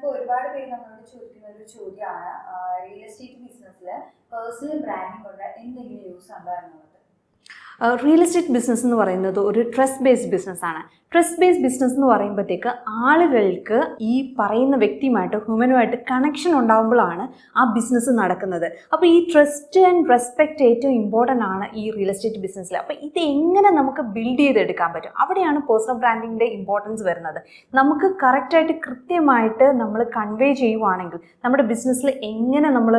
ഇപ്പോൾ ഒരുപാട് പേര് നമ്മളോട് ചോദിക്കുന്ന ഒരു ചോദ്യമാണ് റിയൽ എസ്റ്റേറ്റ് ബിസിനസ്സിൽ പേഴ്സണൽ ബ്രാൻഡിംഗ് കൊണ്ട് എന്തെങ്കിലും യൂസ് ഉണ്ടോ എന്നുള്ളത്. റിയൽ എസ്റ്റേറ്റ് ബിസിനസ് എന്ന് പറയുന്നത് ഒരു ട്രസ്റ്റ് ബേസ്ഡ് ബിസിനസ്സാണ് ട്രസ്റ്റ് ബേസ്ഡ് ബിസിനസ് എന്ന് പറയുമ്പോഴത്തേക്ക് ആളുകൾക്ക് ഈ പറയുന്ന വ്യക്തിയുമായിട്ട് ഹ്യൂമനുമായിട്ട് കണക്ഷൻ ഉണ്ടാകുമ്പോഴാണ് ആ ബിസിനസ് നടക്കുന്നത്. അപ്പോൾ ഈ ട്രസ്റ്റ് ആൻഡ് റെസ്പെക്റ്റ് ഏറ്റവും ഇമ്പോർട്ടന്റ് ആണ് ഈ റിയൽ എസ്റ്റേറ്റ് ബിസിനസ്സിൽ അപ്പോൾ ഇത് എങ്ങനെ നമുക്ക് ബിൽഡ് ചെയ്തെടുക്കാൻ പറ്റും? അവിടെയാണ് പേഴ്സണൽ ബ്രാൻഡിങ്ങിന്റെ ഇമ്പോർട്ടൻസ് വരുന്നത്. നമുക്ക് കറക്റ്റായിട്ട് കൃത്യമായിട്ട് നമ്മൾ കൺവേ ചെയ്യുവാണെങ്കിൽ നമ്മുടെ ബിസിനസ്സിൽ എങ്ങനെ നമ്മൾ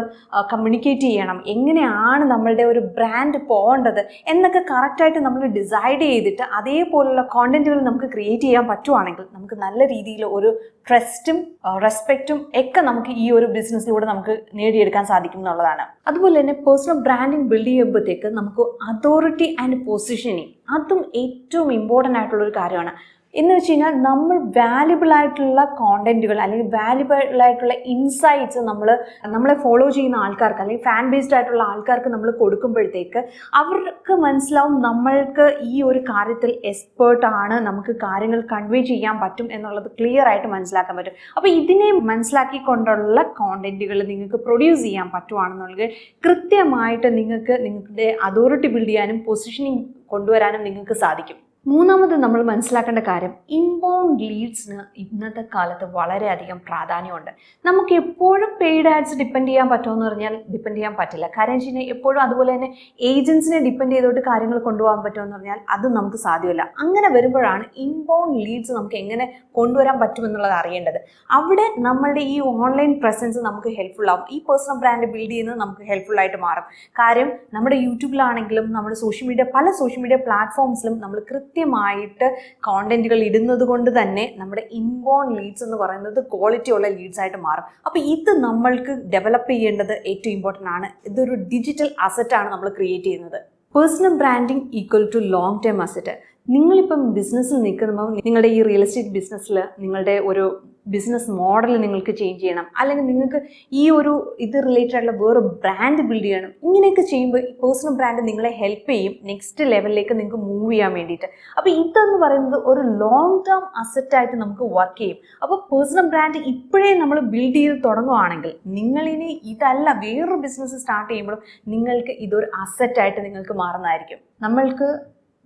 കമ്മ്യൂണിക്കേറ്റ് ചെയ്യണം? എങ്ങനെയാണ് നമ്മളുടെ ഒരു ബ്രാൻഡ് പോകേണ്ടത്? എന്നൊക്കെ കറക്റ്റായിട്ട് നമ്മൾ ഡിസൈഡ് ചെയ്തിട്ട് അതേപോലുള്ള കോണ്ടന്റുകൾ നമുക്ക് ക്രിയേറ്റ് ചെയ്യാൻ പറ്റുവാണെങ്കിൽ നമുക്ക് നല്ല രീതിയിൽ ഒരു ട്രസ്റ്റും റെസ്പെക്റ്റും ഒക്കെ നമുക്ക് ഈ ഒരു ബിസിനസ്സിലൂടെ നമുക്ക് നേടിയെടുക്കാൻ സാധിക്കും എന്നുള്ളതാണ്. അതുപോലെ തന്നെ പേഴ്സണൽ ബ്രാൻഡിങ് ബിൽഡ് ചെയ്യുമ്പോഴത്തേക്ക് നമുക്ക് അതോറിറ്റി ആൻഡ് പൊസിഷനിങ് അതും ഏറ്റവും ഇമ്പോർട്ടന്റ് ആയിട്ടുള്ള ഒരു കാര്യമാണ്. എന്ന് വെച്ച് കഴിഞ്ഞാൽ നമ്മൾ വാല്യുബിൾ ആയിട്ടുള്ള കോണ്ടന്റുകൾ അല്ലെങ്കിൽ വാല്യുബിൾ ആയിട്ടുള്ള ഇൻസൈറ്റ്സ് നമ്മൾ നമ്മളെ ഫോളോ ചെയ്യുന്ന ആൾക്കാർക്ക് അല്ലെങ്കിൽ ഫാൻ ബേസ്ഡ് ആയിട്ടുള്ള ആൾക്കാർക്ക് നമ്മൾ കൊടുക്കുമ്പോഴത്തേക്ക് അവർക്ക് മനസ്സിലാവും നമ്മൾക്ക് ഈ ഒരു കാര്യത്തിൽ എക്സ്പേർട്ട് ആണ് നമുക്ക് കാര്യങ്ങൾ കൺവേ ചെയ്യാൻ പറ്റും എന്നുള്ളത് ക്ലിയർ ആയിട്ട് മനസ്സിലാക്കാൻ പറ്റും. അപ്പോൾ ഇതിനെ മനസ്സിലാക്കിക്കൊണ്ടുള്ള കോണ്ടന്റുകൾ നിങ്ങൾക്ക് പ്രൊഡ്യൂസ് ചെയ്യാൻ പറ്റുവാണെന്നുള്ളത് കൃത്യമായിട്ട് നിങ്ങൾക്ക് നിങ്ങളുടെ അതോറിറ്റി ബിൽഡ് ചെയ്യാനും പൊസിഷനിങ് കൊണ്ടുവരാനും നിങ്ങൾക്ക് സാധിക്കും. മൂന്നാമത് നമ്മൾ മനസ്സിലാക്കേണ്ട കാര്യം ഇൻബൗണ്ട് ലീഡ്സിന് ഇന്നത്തെ കാലത്ത് വളരെയധികം പ്രാധാന്യമുണ്ട്. നമുക്ക് എപ്പോഴും പെയ്ഡ് ആഡ്സ് ഡിപ്പെൻഡ് ചെയ്യാൻ പറ്റുമെന്ന് പറഞ്ഞാൽ ഡിപ്പെൻഡ് ചെയ്യാൻ പറ്റില്ല. കാര്യം വെച്ച് കഴിഞ്ഞാൽ എപ്പോഴും അതുപോലെ തന്നെ ഏജൻസിനെ ഡിപ്പെൻഡ് ചെയ്തോട്ട് കാര്യങ്ങൾ കൊണ്ടുപോകാൻ പറ്റുമെന്ന് പറഞ്ഞാൽ അത് നമുക്ക് സാധ്യമല്ല. അങ്ങനെ വരുമ്പോഴാണ് ഇൻബൗണ്ട് ലീഡ്സ് നമുക്ക് എങ്ങനെ കൊണ്ടുവരാൻ പറ്റുമെന്നുള്ളത് അറിയേണ്ടത്. അവിടെ നമ്മളുടെ ഈ ഓൺലൈൻ പ്രസൻസ് നമുക്ക് ഹെൽപ്ഫുൾ ആവും. ഈ പേഴ്സണൽ ബ്രാൻഡ് ബിൽഡ് ചെയ്യുന്നത് നമുക്ക് ഹെൽപ്ഫുൾ ആയിട്ട് മാറും. കാര്യം നമ്മുടെ യൂട്യൂബിലാണെങ്കിലും നമ്മുടെ സോഷ്യൽ മീഡിയ പല സോഷ്യൽ മീഡിയ പ്ലാറ്റ്ഫോംസിലും നമ്മൾ കൃത്യമായിട്ട് കോണ്ടന്റുകൾ ഇടുന്നത് കൊണ്ട് തന്നെ നമ്മുടെ ഇൻബോൺ ലീഡ്സ് എന്ന് പറയുന്നത് ക്വാളിറ്റി ഉള്ള ലീഡ്സ് ആയിട്ട് മാറും. അപ്പോൾ ഇത് നമ്മൾക്ക് ഡെവലപ്പ് ചെയ്യേണ്ടത് ഏറ്റവും ഇമ്പോർട്ടന്റ് ആണ്. ഇതൊരു ഡിജിറ്റൽ അസറ്റാണ് നമ്മൾ ക്രിയേറ്റ് ചെയ്യുന്നത്. Personal branding equal to long term asset നിങ്ങളിപ്പം ബിസിനസ്സിൽ നിൽക്കുമ്പോൾ നിങ്ങളുടെ ഈ റിയൽ എസ്റ്റേറ്റ് ബിസിനസ്സിൽ നിങ്ങളുടെ ഒരു ബിസിനസ് മോഡൽ നിങ്ങൾക്ക് ചേഞ്ച് ചെയ്യണം. അല്ലെങ്കിൽ നിങ്ങൾക്ക് ഈ ഒരു ഇത് റിലേറ്റഡ് ആയിട്ടുള്ള വേറെ ബ്രാൻഡ് ബിൽഡ് ചെയ്യണം. ഇങ്ങനെയൊക്കെ ചെയ്യുമ്പോൾ ഈ പേഴ്സണൽ ബ്രാൻഡ് നിങ്ങളെ ഹെൽപ്പ് ചെയ്യും. നെക്സ്റ്റ് ലെവലിലേക്ക് നിങ്ങൾക്ക് മൂവ് ചെയ്യാൻ വേണ്ടിയിട്ട്. അപ്പോൾ ഇതെന്ന് പറയുന്നത് ഒരു ലോങ് ടേം അസറ്റായിട്ട് നമുക്ക് വർക്ക് ചെയ്യും. അപ്പോൾ പേഴ്സണൽ ബ്രാൻഡ് ഇപ്പോഴേ നമ്മൾ ബിൽഡ് ചെയ്ത് തുടങ്ങുവാണെങ്കിൽ നിങ്ങളിനി ഇതല്ല വേറൊരു ബിസിനസ് സ്റ്റാർട്ട് ചെയ്യുമ്പോഴും നിങ്ങൾക്ക് ഇതൊരു അസറ്റായിട്ട് നിങ്ങൾക്ക് മാറുന്നതായിരിക്കും. നമ്മൾക്ക്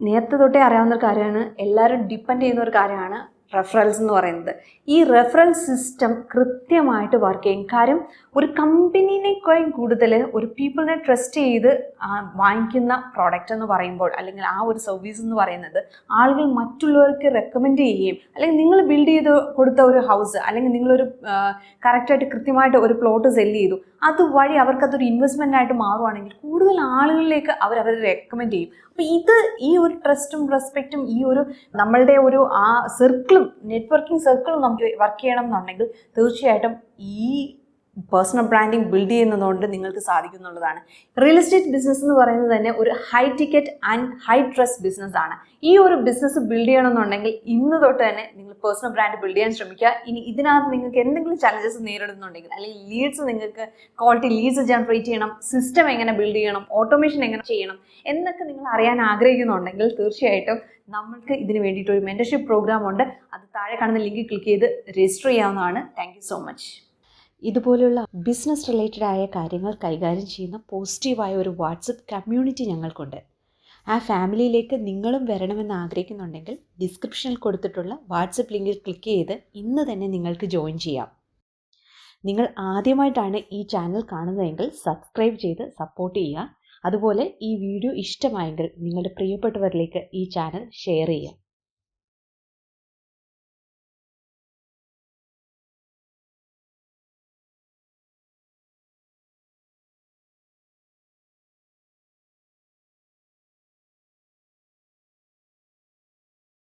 നേരത്തെ തൊട്ടേ അറിയാവുന്ന ഒരു കാര്യമാണ്. എല്ലാവരും ഡിപ്പെൻഡ് ചെയ്യുന്ന ഒരു കാര്യമാണ്. റെഫറൽസ് എന്ന് പറയുന്നത്. ഈ റെഫറൻസ് സിസ്റ്റം കൃത്യമായിട്ട് വർക്ക് ചെയ്യും. കാര്യം ഒരു കമ്പനീനേക്കാളും കൂടുതൽ ഒരു പീപ്പിളിനെ ട്രസ്റ്റ് ചെയ്ത് വാങ്ങിക്കുന്ന പ്രോഡക്റ്റ് എന്ന് പറയുമ്പോൾ അല്ലെങ്കിൽ ആ ഒരു സർവീസ് എന്ന് പറയുന്നത് ആളുകൾ മറ്റുള്ളവർക്ക് റെക്കമെൻഡ് ചെയ്യുകയും അല്ലെങ്കിൽ നിങ്ങൾ ബിൽഡ് ചെയ്ത് കൊടുത്ത ഒരു ഹൗസ് അല്ലെങ്കിൽ നിങ്ങളൊരു കറക്റ്റായിട്ട് കൃത്യമായിട്ട് ഒരു പ്ലോട്ട് സെല്ല് ചെയ്തു. അതുവഴി അവർക്കതൊരു ഇൻവെസ്റ്റ്മെന്റ് ആയിട്ട് മാറുവാണെങ്കിൽ കൂടുതൽ ആളുകളിലേക്ക് അവർ അവരെ റെക്കമെൻഡ് ചെയ്യും. അപ്പോൾ ഇത് ഈ ഒരു ട്രസ്റ്റും റെസ്പെക്റ്റും ഈ ഒരു നമ്മളുടെ ഒരു ആ സർക്കിളും നെറ്റ്വർക്കിംഗ് സർക്കിളും നമുക്ക് വർക്ക് ചെയ്യണം എന്നുണ്ടെങ്കിൽ തീർച്ചയായിട്ടും ഈ പേഴ്സണൽ ബ്രാൻഡിങ് ബിൽഡ് ചെയ്യുന്നതുകൊണ്ട് നിങ്ങൾക്ക് സാധിക്കുന്നുള്ളതാണ്. റിയൽ എസ്റ്റേറ്റ് ബിസിനസ് എന്ന് പറയുന്നത് തന്നെ ഒരു high ticket and high trust business ആണ്. ഈ ഒരു ബിസിനസ് ബിൽഡ് ചെയ്യണമെന്നുണ്ടെങ്കിൽ ഇന്ന് തൊട്ട് തന്നെ നിങ്ങൾ പേഴ്സണൽ ബ്രാൻഡ് ബിൽഡ് ചെയ്യാൻ ശ്രമിക്കുക. ഇനി ഇതിനകത്ത് നിങ്ങൾക്ക് എന്തെങ്കിലും ചലഞ്ചസ് നേരിടുന്നുണ്ടെങ്കിൽ അല്ലെങ്കിൽ ലീഡ്സ് നിങ്ങൾക്ക് ക്വാളിറ്റി ലീഡ്സ് ജനറേറ്റ് ചെയ്യണം സിസ്റ്റം എങ്ങനെ ബിൽഡ് ചെയ്യണം ഓട്ടോമേഷൻ എങ്ങനെ ചെയ്യണം എന്നൊക്കെ നിങ്ങൾ അറിയാൻ ആഗ്രഹിക്കുന്നുണ്ടെങ്കിൽ തീർച്ചയായിട്ടും നമ്മൾക്ക് ഇതിന് വേണ്ടിയിട്ട് ഒരു മെന്റർഷിപ്പ് പ്രോഗ്രാം ഉണ്ട്. അത് താഴെ കാണുന്ന ലിങ്ക് ക്ലിക്ക് ചെയ്ത് രജിസ്റ്റർ ചെയ്യാവുന്നതാണ്. താങ്ക് സോ മച്ച് ഇതുപോലുള്ള ബിസിനസ് റിലേറ്റഡ് ആയ കാര്യങ്ങൾ കൈകാര്യം ചെയ്യുന്ന പോസിറ്റീവായ ഒരു വാട്സപ്പ് കമ്മ്യൂണിറ്റി ഞങ്ങൾക്കുണ്ട്. ആ ഫാമിലിയിലേക്ക് നിങ്ങളും വരണമെന്ന് ആഗ്രഹിക്കുന്നുണ്ടെങ്കിൽ ഡിസ്ക്രിപ്ഷനിൽ കൊടുത്തിട്ടുള്ള വാട്സപ്പ് ലിങ്കിൽ ക്ലിക്ക് ചെയ്ത് ഇന്ന് തന്നെ നിങ്ങൾക്ക് ജോയിൻ ചെയ്യാം. നിങ്ങൾ ആദ്യമായിട്ടാണ് ഈ ചാനൽ കാണുന്നതെങ്കിൽ സബ്സ്ക്രൈബ് ചെയ്ത് സപ്പോർട്ട് ചെയ്യുക. അതുപോലെ ഈ വീഡിയോ ഇഷ്ടമായെങ്കിൽ നിങ്ങളുടെ പ്രിയപ്പെട്ടവരിലേക്ക് ഈ ചാനൽ ഷെയർ ചെയ്യുക.